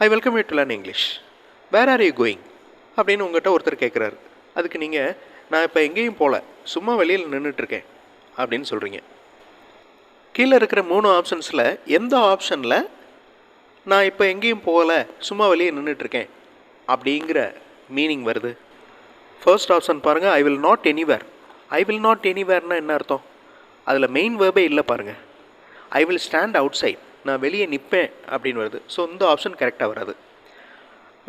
I welcome you to learn English where are you going அப்படின்னு உங்கள்கிட்ட ஒருத்தர் கேட்குறாரு அதுக்கு நீங்கள் நான் இப்போ எங்கேயும் போகல சும்மா வெளியில் நின்றுட்டுருக்கேன் அப்படின்னு சொல்கிறீங்க கீழே இருக்கிற மூணு ஆப்ஷன்ஸில் எந்த ஆப்ஷனில் நான் இப்போ எங்கேயும் போகலை சும்மா வெளியே நின்றுட்டுருக்கேன் அப்படிங்கிற மீனிங் வருது. ஃபர்ஸ்ட் ஆப்ஷன் பாருங்கள் I will not anywhere I will not எனிவேர்னால் என்ன அர்த்தம்? அதில் மெயின் வேர்பே இல்லை பாருங்கள் I will stand outside நான் வெளியே நிற்பேன் அப்படின்னு வருது. ஸோ இந்த ஆப்ஷன் கரெக்டாக வராது.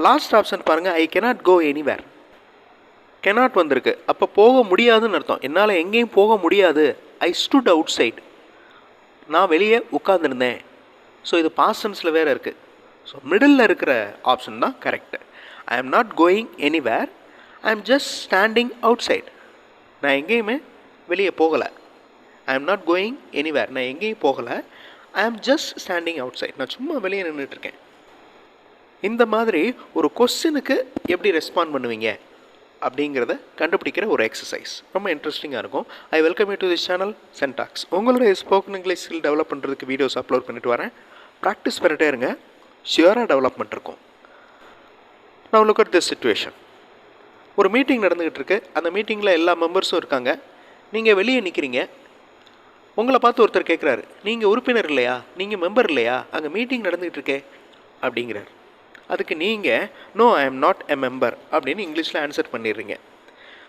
லாஸ்ட் ஆப்ஷன் பாருங்கள் I cannot go anywhere cannot வந்திருக்கு. அப்போ போக முடியாதுன்னு அர்த்தம். என்னால் எங்கேயும் போக முடியாது. ஐ ஸ்டுட் அவுட் சைட் நான் வெளியே உட்காந்துருந்தேன் ஸோ இது பாஸ்டன்ஸில் வேறு இருக்குது ஸோ மிடில் இருக்கிற ஆப்ஷன் தான் correct I am not going anywhere ஐ ஆம் ஜஸ்ட் ஸ்டாண்டிங் அவுட் சைட் நான் எங்கேயுமே வெளியே போகலை. ஐ ஆம் நாட் கோயிங் எனிவேர் நான் எங்கேயும் போகலை. ஐ ஆம் ஜஸ்ட் ஸ்டாண்டிங் அவுட் சைட் நான் சும்மா வெளியே நின்றுட்டுருக்கேன் இந்த மாதிரி ஒரு கொஸ்டினுக்கு எப்படி ரெஸ்பாண்ட் பண்ணுவீங்க? அப்படிங்கிறத கண்டுபிடிக்கிற ஒரு எக்ஸசைஸ் ரொம்ப இன்ட்ரெஸ்டிங்காக இருக்கும். I welcome you to this channel சென்டாக்ஸ் உங்களுடைய ஸ்போக்கன் இங்கிலீஷ் ஸ்கில் டெவலப் பண்ணுறதுக்கு வீடியோஸ் அப்லோட் பண்ணிட்டு வரேன். ப்ராக்டிஸ் பண்ணிட்டே இருங்க. ஷியராக டெவலப்மெண்ட் இருக்கும். நான் லுக் அட் திஸ் சுச்சுவேஷன் ஒரு மீட்டிங் நடந்துக்கிட்டு இருக்கு. அந்த மீட்டிங்கில் எல்லா மெம்பர்ஸும் இருக்காங்க. நீங்கள் வெளியே நிற்கிறீங்க உங்களை பார்த்து ஒருத்தர் கேட்குறாரு நீங்கள் உறுப்பினர் இல்லையா? நீங்கள் மெம்பர் இல்லையா? அங்கே மீட்டிங் நடந்துகிட்டு இருக்கே. அப்படிங்கிறார். அதுக்கு நீங்கள் no I am not a member அப்படின்னு இங்கிலீஷில் ஆன்சர் பண்ணிடுறீங்க.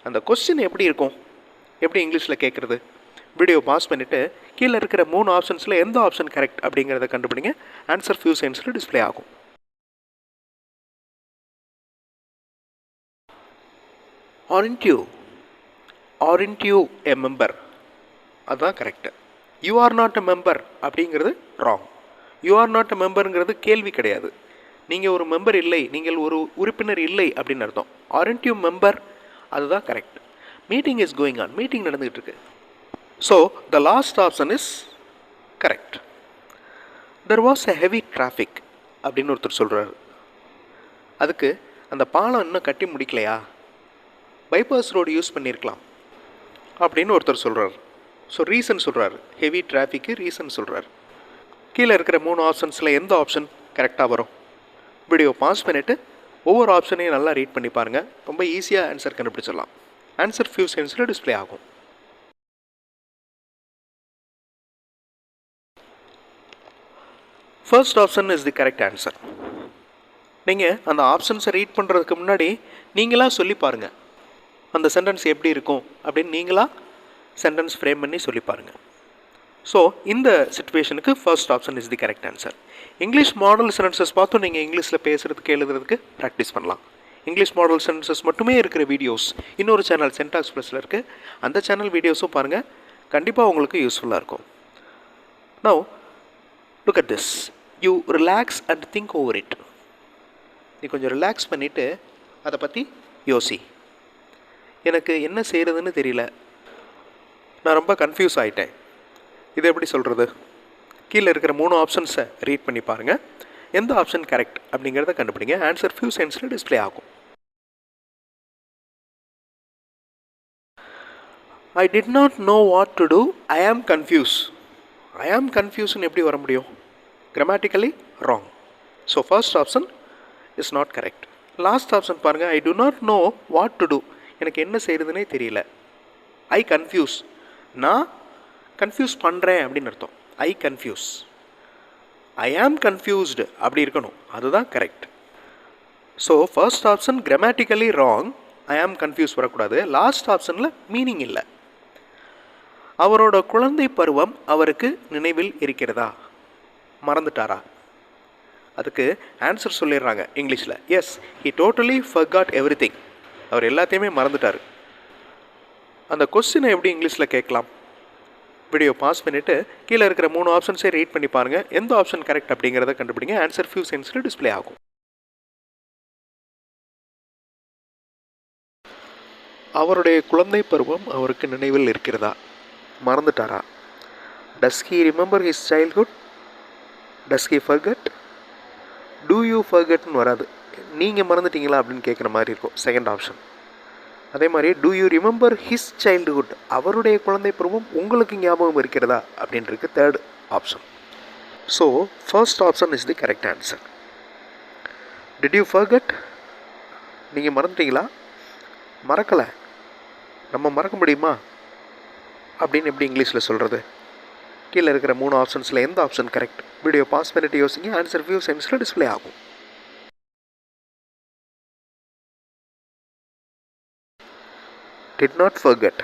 அந்த கொஸ்டின் எப்படி இருக்கும்? எப்படி இங்கிலீஷில் கேட்குறது வீடியோ பாஸ் பண்ணிவிட்டு கீழே இருக்கிற மூணு ஆப்ஷன்ஸில் எந்த ஆப்ஷன் கரெக்ட் அப்படிங்கிறத கண்டுபிடிங்க. ஆன்சர் ஃபியூ செகண்ட்ஸில் டிஸ்ப்ளே ஆகும். Aren't you aren't you a member அதுதான் correct you are not a member அப்படிங்கிறது wrong you are not a மெம்பருங்கிறது கேள்வி கிடையாது. நீங்கள் ஒரு மெம்பர் இல்லை நீங்கள் ஒரு உறுப்பினர் இல்லை அப்படின்னு அர்த்தம். ஆரண்ட் யூ மெம்பர் அதுதான் correct meeting is going on meeting நடந்துகிட்டு இருக்கு so the last option is correct there was a heavy traffic அப்படின்னு ஒருத்தர் சொல்கிறாரு அதுக்கு அந்த பாலம் இன்னும் கட்டி முடிக்கலையா? பைபாஸ் ரோடு யூஸ் பண்ணியிருக்கலாம் அப்படின்னு ஒருத்தர் சொல்கிறார் ஸோ ரீசன் சொல்கிறார் ஹெவி டிராஃபிக்கு ரீசன் சொல்கிறார் கீழே இருக்கிற மூணு ஆப்ஷன்ஸில் எந்த ஆப்ஷன் கரெக்டாக வரும்? வீடியோ பாஸ் பண்ணிவிட்டு ஒவ்வொரு ஆப்ஷனையும் நல்லா ரீட் பண்ணி பாருங்கள் ரொம்ப ஈஸியாக ஆன்சர் கண்டுபிடிச்சிடலாம். ஆன்சர் ஃபியூ செகண்ட்ஸில் டிஸ்ப்ளே ஆகும். First option is the correct answer நீங்கள் அந்த ஆப்ஷன்ஸை ரீட் பண்ணுறதுக்கு முன்னாடி நீங்களாக சொல்லி பாருங்கள் அந்த சென்டென்ஸ் எப்படி இருக்கும் அப்படின்னு நீங்களாக சென்டென்ஸ் ஃப்ரேம் பண்ணி சொல்லி பாருங்கள் ஸோ இந்த சுச்சுவேஷனுக்கு first option is the correct answer English model sentences பார்த்தும் நீங்கள் இங்கிலீஷில் பேசுகிறதுக்கு எழுதுறதுக்கு ப்ராக்டிஸ் பண்ணலாம். இங்கிலீஷ் மாடல் சென்டென்சஸ் மட்டுமே இருக்கிற வீடியோஸ் இன்னொரு சேனல் சென்டாக்ஸ் ப்ளஸில் இருக்குது அந்த சேனல் வீடியோஸும் பாருங்கள் கண்டிப்பாக உங்களுக்கு யூஸ்ஃபுல்லாக இருக்கும். No look at this you relax and think over it நீ கொஞ்சம் ரிலாக்ஸ் பண்ணிவிட்டு அதை பற்றி யோசி. எனக்கு என்ன செய்கிறதுன்னு தெரியல. நான் ரொம்ப கன்ஃபியூஸ் ஆகிட்டேன் இது எப்படி சொல்கிறது கீழே இருக்கிற மூணு ஆப்ஷன்ஸை ரீட் பண்ணி பாருங்கள் எந்த ஆப்ஷன் கரெக்ட் அப்படிங்கிறத கண்டுபிடிங்க. ஆன்சர் ஃபியூ சென்ஸில் டிஸ்பிளே ஆகும். I did not know what to do I am confuse I am கன்ஃபியூஸ்னு எப்படி வர முடியும்? Grammatically wrong so first option is not correct last option பாருங்கள் I do not know what to do எனக்கு என்ன செய்கிறதுனே தெரியல. ஐ confuse நான் confuse பண்ணுறேன் அப்படின்னு அர்த்தம். ஐ கன்ஃபியூஸ் ஐ ஆம் கன்ஃபியூஸ்டு அப்படி இருக்கணும். அதுதான் correct so first option grammatically wrong I am confuse வரக்கூடாது. லாஸ்ட் ஆப்ஷனில் மீனிங் இல்லை. அவரோட குழந்தை பருவம் அவருக்கு நினைவில் இருக்கிறதா? மறந்துட்டாரா? அதுக்கு ஆன்சர் சொல்லிடுறாங்க இங்கிலீஷில். Yes he totally forgot every thing அவர் எல்லாத்தையுமே மறந்துட்டார். அந்த கொஸ்டினை எப்படி இங்கிலீஷில் கேட்கலாம்? வீடியோ பாஸ் பண்ணிவிட்டு கீழே இருக்கிற மூணு ஆப்ஷன்ஸே ரீட் பண்ணி பாருங்கள் எந்த ஆப்ஷன் கரெக்ட் அப்படிங்கிறத கண்டுபிடிங்க. ஆன்சர் ஃபியூ சென்ஸில் டிஸ்பிளே ஆகும். அவருடைய குழந்தை பருவம் அவருக்கு நினைவில் இருக்கிறதா? மறந்துட்டாரா? Does he remember his childhood does he forget do you ஃபர்கட்னு வராது. நீங்கள் மறந்துட்டீங்களா அப்படின்னு கேட்குற மாதிரி இருக்கும். செகண்ட் ஆப்ஷன் அதே மாதிரி do you remember his childhood அவருடைய குழந்தை பருவம் உங்களுக்கு ஞாபகம் இருக்கிறதா? அப்படின்றது third option so first option is the correct answer did you forget நீங்கள் மறந்துட்டீங்களா? மறக்கலை. நம்ம மறக்க முடியுமா? அப்படின்னு எப்படி இங்கிலீஷில் சொல்கிறது கீழே இருக்கிற மூணு ஆப்ஷன்ஸில் எந்த ஆப்ஷன் கரெக்ட் வீடியோ பாஸ் பண்ணிட்டு யோசிங்க ஆன்சர் வியூ சென்ஸில் டிஸ்ப்ளே ஆகும். Did not forget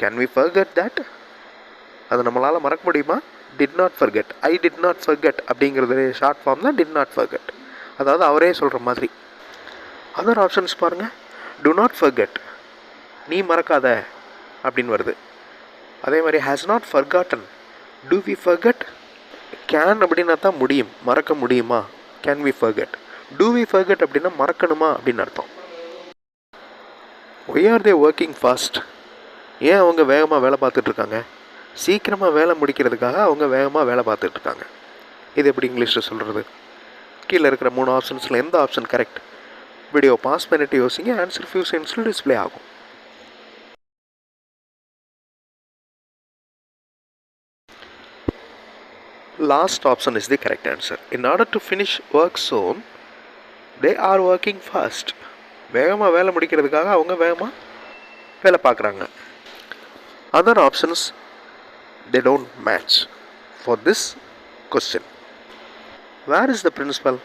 can we forget that அது நம்மளால் மறக்க முடியுமா? Did not forget I did not forget அப்படிங்கிறது ஷார்ட் ஃபார்ம் தான் டிட் நாட் ஃபர்கட் அதாவது அவரே சொல்கிற மாதிரி. அதர் ஆப்ஷன்ஸ் பாருங்கள் டு நாட் ஃபர்கட் நீ மறக்காத அப்படின்னு வருது. அதே மாதிரி has not forgotten do we forget can அப்படின்னா தான் முடியும். மறக்க முடியுமா? Can we forget do we forget அப்படின்னா மறக்கணுமா அப்படின்னு அர்த்தம். Why are they working fast ஏன் அவங்க வேகமாக வேலை பார்த்துட்ருக்காங்க சீக்கிரமாக வேலை முடிக்கிறதுக்காக அவங்க வேகமாக வேலை பார்த்துட்ருக்காங்க இது எப்படி இங்கிலீஷில் சொல்கிறது கீழே இருக்கிற மூணு ஆப்ஷன்ஸில் எந்த ஆப்ஷன் கரெக்ட் வீடியோ பாஸ் பண்ணிட்டு யோசிங்க ஆன்சர் ஃபியூ சென்ஸில் டிஸ்ப்ளே ஆகும். Last option is the correct answer in order to finish work soon they are working fast வேகமாக வேலை முடிக்கிறதுக்காக அவங்க வேகமாக வேலை பார்க்குறாங்க. Other options they don't match for this question where is the principal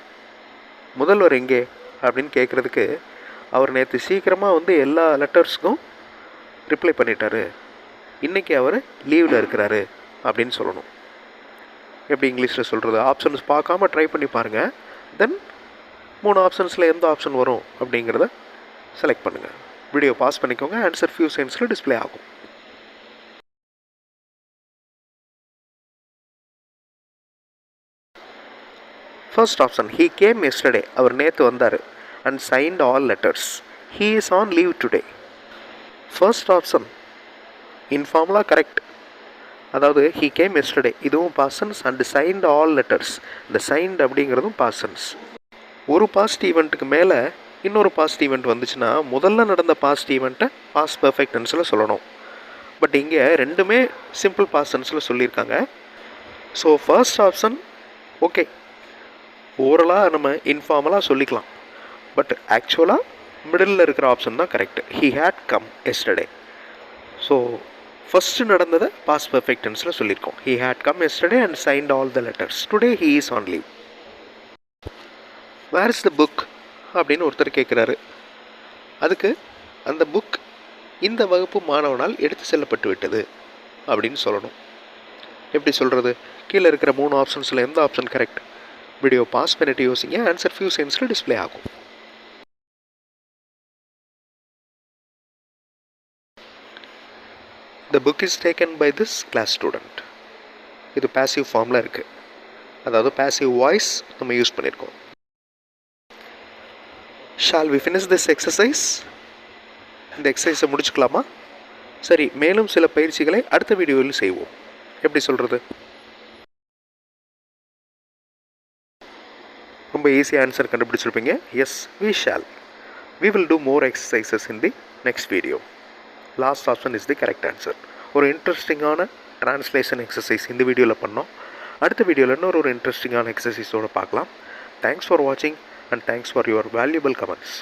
முதல்வர் எங்கே? அப்படின்னு கேட்குறதுக்கு அவர் நேற்று சீக்கிரமாக வந்து எல்லா லெட்டர்ஸ்க்கும் ரிப்ளை பண்ணிட்டாரு. இன்றைக்கி அவர் லீவில் இருக்கிறாரு அப்படின்னு சொல்லணும். எப்படி இங்கிலீஷில் சொல்கிறது ஆப்ஷன்ஸ் பார்க்காம ட்ரை பண்ணி பாருங்கள் தென் மூணு ஆப்ஷன்ஸில் எந்த ஆப்ஷன் வரும் அப்படிங்கிறத செலக்ட் பண்ணுங்கள் வீடியோ பாஸ் பண்ணிக்கோங்க ஆன்சர் ஃபியூ செகண்ட்ஸில் டிஸ்ப்ளே ஆகும். First option he came yesterday அவர் நேற்று வந்தார். And signed all letters he is on leave today first option இன்ஃபார்மலாக correct அதாவது ஹீ கேம் எஸ்டர்டே இதுவும் பாசன்ஸ் அண்ட் சைன்ட் ஆல் லெட்டர்ஸ் இந்த சைன்ட் அப்படிங்கிறதும் பாசன்ஸ் ஒரு பாஸ்ட் ஈவெண்ட்டுக்கு மேலே இன்னொரு பாஸ்ட் ஈவெண்ட் வந்துச்சுன்னா முதல்ல நடந்த பாஸ்ட் ஈவெண்ட்டை பாஸ்ட் பர்ஃபெக்ட் டென்ஸில் சொல்லணும். பட் இங்கே ரெண்டுமே சிம்பிள் பாஸ்ட் டென்ஸில் சொல்லியிருக்காங்க. ஸோ ஃபர்ஸ்ட் ஆப்ஷன் ஓகே ஓரலாக நம்ம இன்ஃபார்மலாக சொல்லிக்கலாம். பட் ஆக்சுவலாக மிடில் இருக்கிற ஆப்ஷன் தான் correct he had come yesterday so first நடந்ததை பாஸ் பர்ஃபெக்ட் டென்ஸில் சொல்லியிருக்கோம். He had come yesterday and signed all the letters today he is on leave where is the book அப்படின்னு ஒருத்தர் கேட்குறாரு. அதுக்கு அந்த புக் இந்த வகுப்பு மாணவனால் எடுத்து செல்லப்பட்டு விட்டது அப்படின்னு சொல்லணும். எப்படி சொல்கிறது கீழே இருக்கிற மூணு ஆப்ஷன்ஸில் எந்த ஆப்ஷன் கரெக்ட் வீடியோ பாஸ் பண்ணிட்டு யோசிங்க. ஆன்சர் ஃபியூ சென்ஸில் டிஸ்ப்ளே ஆகும். The book is taken by this class student இது பேசிவ் ஃபார்மில் இருக்குது அதாவது பேசிவ் வாய்ஸ் நம்ம யூஸ் பண்ணியிருக்கோம் shall we finish this exercise இந்த எக்ஸசைஸை முடிச்சுக்கலாமா? சரி மேலும் சில பயிற்சிகளை அடுத்த வீடியோவில் செய்வோம். எப்படி சொல்கிறது ரொம்ப ஈஸியாக answer கண்டுபிடிச்சிருப்பீங்க. Yes we shall we will do more exercises in the next video last option is the correct answer ஒரு இன்ட்ரெஸ்டிங்கான ட்ரான்ஸ்லேஷன் எக்ஸசைஸ் இந்த வீடியோவில் பண்ணோம். அடுத்த வீடியோவில் இன்னொரு ஒரு இன்ட்ரெஸ்டிங்கான எக்ஸசைஸோடு பார்க்கலாம். தேங்க்ஸ் ஃபார் வாட்சிங் and thanks for your valuable comments